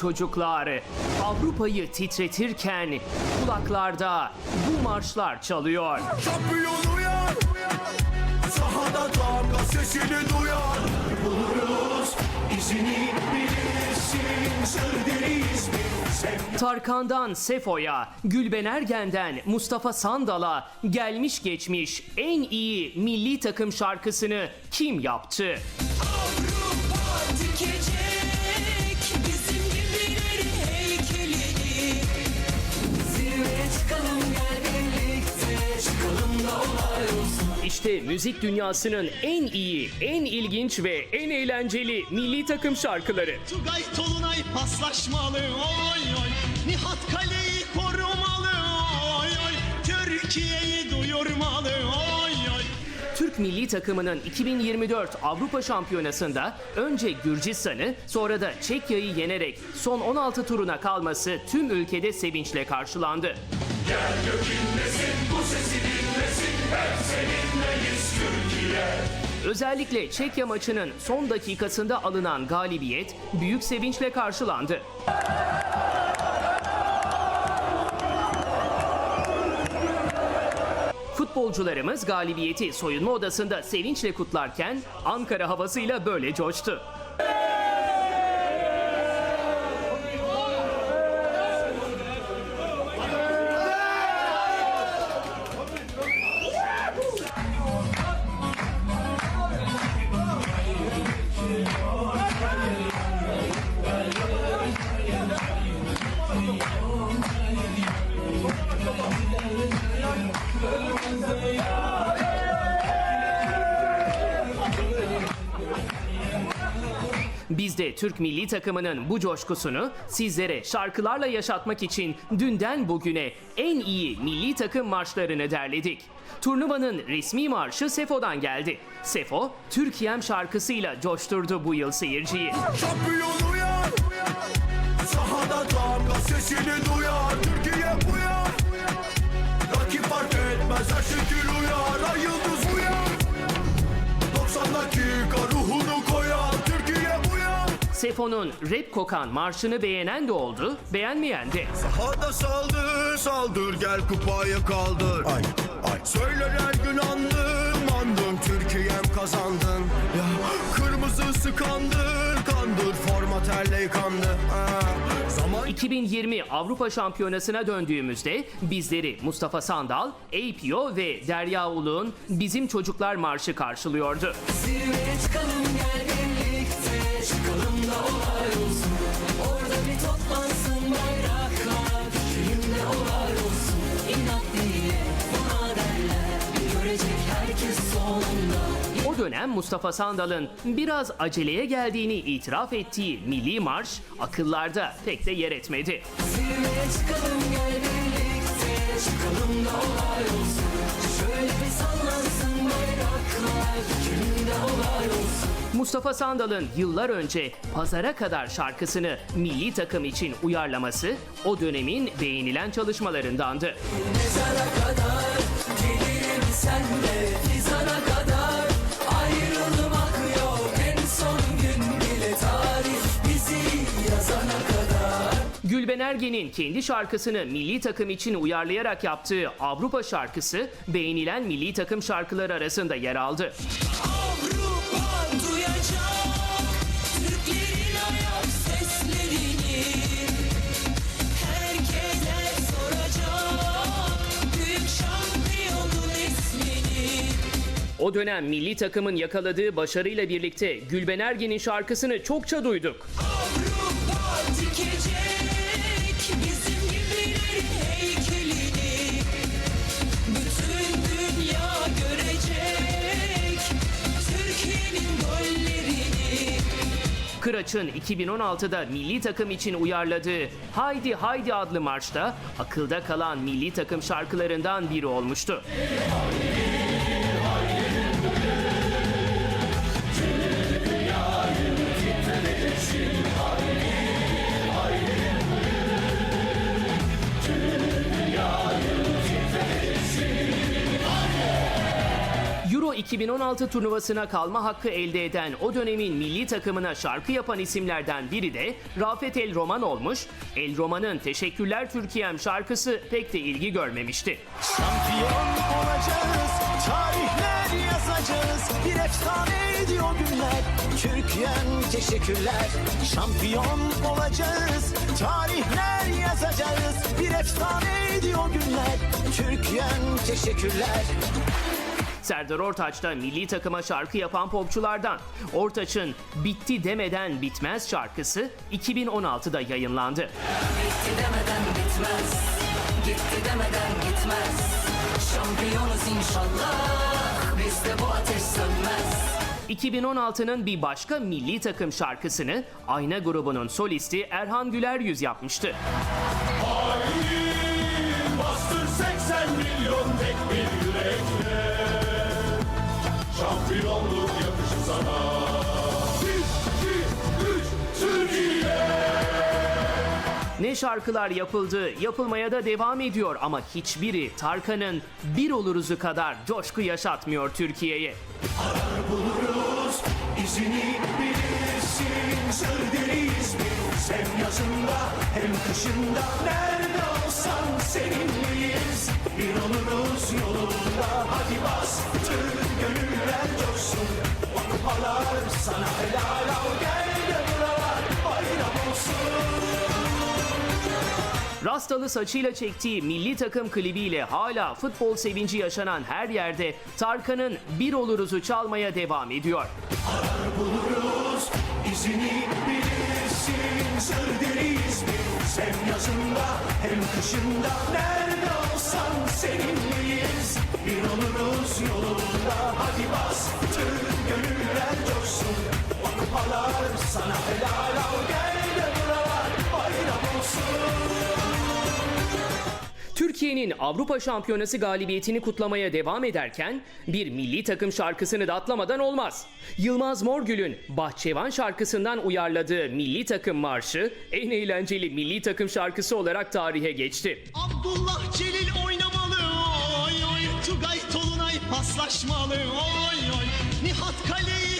çocuklar Avrupa'yı titretirken kulaklarda bu marşlar çalıyor. Şampiyon uyan Sahada damga sesini duyar Buluruz izini bilirsin biz Tarkan'dan Sefo'ya, Gülben Ergen'den Mustafa Sandal'a gelmiş geçmiş en iyi milli takım şarkısını kim yaptı? Avrupa dikecek 2023'te müzik dünyasının en iyi, en ilginç ve en eğlenceli milli takım şarkıları. Tugay Tolunay paslaşmalı oy oy. Nihat Kale'yi korumalı oy oy. Türkiye'yi duyurmalı oy oy. Türk milli takımının 2024 Avrupa Şampiyonası'nda önce Gürcistan'ı sonra da Çekya'yı yenerek son 16 turuna kalması tüm ülkede sevinçle karşılandı. Gel gök bu sesini Özellikle Çekya maçının son dakikasında alınan galibiyet büyük sevinçle karşılandı. Futbolcularımız galibiyeti soyunma odasında sevinçle kutlarken Ankara havasıyla böyle coştu. De Türk milli takımının bu coşkusunu sizlere şarkılarla yaşatmak için dünden bugüne en iyi milli takım marşlarını derledik. Turnuvanın resmi marşı Sefo'dan geldi. Sefo, Türkiye'm şarkısıyla coşturdu bu yıl seyirciyi. Şampiyon Sefo'nun rap kokan marşını beğenen de oldu, beğenmeyen de. Sahada saldır saldır gel kupayı kaldır Ay ay Söyler her gün andım andım Türkiye'm kazandın ya Kırmızı sıkandır kandır Forma terle yıkandı ha. Zaman 2020 Avrupa Şampiyonası'na döndüğümüzde bizleri Mustafa Sandal, APO ve Derya Uluğ'un Bizim Çocuklar Marşı karşılıyordu. Zirveye çıkalım gel çıkalım da olay olsun Orada bir toplansın bayraklar Düğünde olay olsun İnat diye buna derler Görecek herkes sonunda O dönem Mustafa Sandal'ın biraz aceleye geldiğini itiraf ettiği Milli Marş akıllarda pek de yer etmedi. Çıkalım çıkalım da olay olsun Şöyle bir sallansın bayraklar olay olsun Mustafa Sandal'ın yıllar önce Pazara Kadar şarkısını milli takım için uyarlaması o dönemin beğenilen çalışmalarındandı. Mezara kadar gelirim senle Fizana kadar ayrılmak yok En son gün bile tarih bizi yazana kadar Gülben Ergen'in kendi şarkısını milli takım için uyarlayarak yaptığı Avrupa şarkısı beğenilen milli takım şarkıları arasında yer aldı. O dönem milli takımın yakaladığı başarıyla birlikte Gülben Ergen'in şarkısını çokça duyduk. Avrupa Kıraç'ın 2016'da milli takım için uyarladığı Haydi Haydi adlı marşta akılda kalan milli takım şarkılarından biri olmuştu. Euro 2016 turnuvasına kalma hakkı elde eden o dönemin milli takımına şarkı yapan isimlerden biri de Rafet El Roman olmuş. El Roman'ın Teşekkürler Türkiye'm şarkısı pek de ilgi görmemişti. Şampiyon olacağız, tarihler yazacağız. Bir efsaneydi o günler. Türkiye'm teşekkürler. Şampiyon olacağız, tarihler yazacağız. Bir efsaneydi o günler. Türkiye'm teşekkürler. Serdar Ortaç da milli takıma şarkı yapan popçulardan. Ortaç'ın Bitti Demeden Bitmez şarkısı 2016'da yayınlandı. Bitti demeden bitmez Gitti demeden gitmez Şampiyonuz inşallah Bizde bu ateş sönmez 2016'nın bir başka milli takım şarkısını Ayna grubunun solisti Erhan Güler Yüz yapmıştı. Ne şarkılar yapıldı, yapılmaya da devam ediyor ama hiçbiri Tarkan'ın Bir Oluruz'u kadar coşku yaşatmıyor Türkiye'ye. buluruz izini bilirsin. Sır deriyiz biz. Hem yazında hem kışında. Nerede olsan seninleyiz. Bir oluruz yolunda. Hadi bastır gönüller coşsun. O kupalar sana helal Rastalı saçıyla çektiği milli takım klibiyle hala futbol sevinci yaşanan her yerde Tarkan'ın Bir Oluruz'u çalmaya devam ediyor. buluruz izini bilirsin. Sır yazında hem kışında. Nerede Türkiye'nin Avrupa Şampiyonası galibiyetini kutlamaya devam ederken bir milli takım şarkısını da atlamadan olmaz. Yılmaz Morgül'ün Bahçevan şarkısından uyarladığı milli takım marşı en eğlenceli milli takım şarkısı olarak tarihe geçti. Abdullah Celil oynamalı oy oy Tugay Tolunay paslaşmalı oy oy Nihat Kaleyi